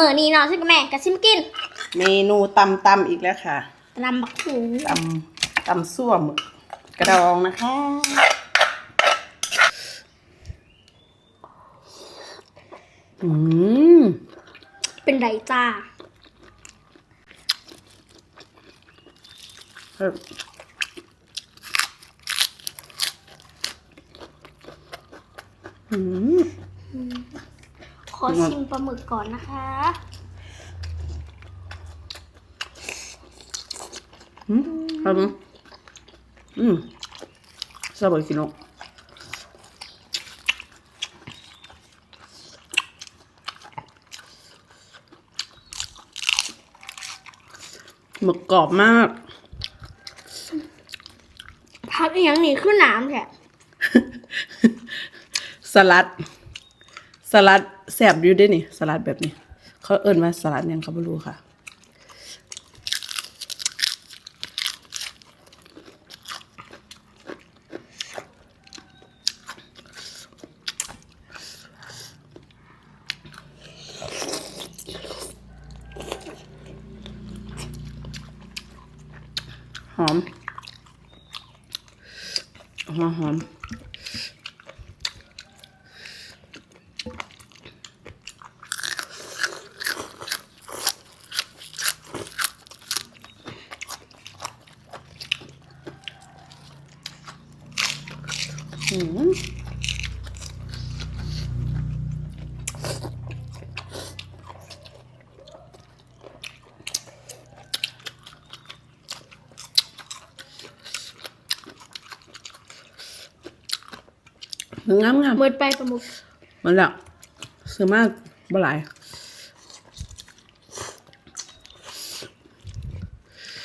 มื่อนี้เนาะซึ่งแม่กับซิมกินเมนูตำตำอีกแล้วค่ะตำบักหูตำตำซั่วหมึกกระดองนะคะอืมเป็นไรจ้าเฮ้ยอืมข อชิมปลาหมึกก่อนนะคะอืมครับผมอืมซาบะกิโนหมึกกรอบมากพักอีกอย่างนี้ขึ้นน้ำแท้สลัด สลัดแสบอยู่ด้วยนี่ สลัดแบบนี้ เขาเอิ้นว่าสลัดยังเขาไม่รู้ค่ะ หอม หอมหอม อืมงามงามเมิดไปปลาหมึกๆมันละซื้อมากบ่หลาย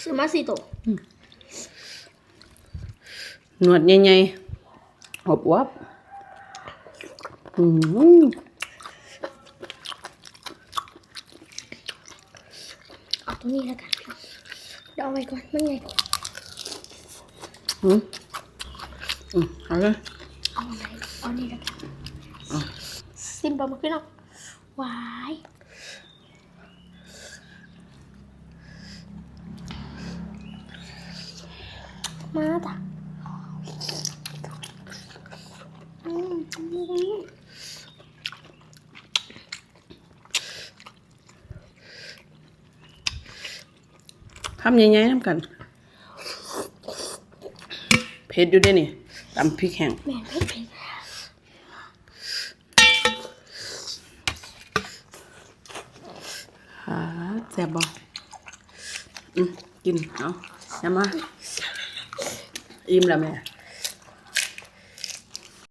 ซื้อมาสี่ตัว หนวดใหญ่ๆ อบวับอืมเอาตรงนี้แล้วกันเดี๋ยวเอาไว้ก่อนมันไงก่อนอืมอืมเอาเลยเอาไหนเอานี่แล้วกันซิมปลาหมึกพี่น้องวายมาจ้ะอืม ทำใหญ่ๆน้ำกัน เผ็ดอยู่ด้วยนี่ตำพริกแห้งแม่ไม่เป็นหาแซ่บบ่กิน เอาอย่ามา อิ่มแล้วแม่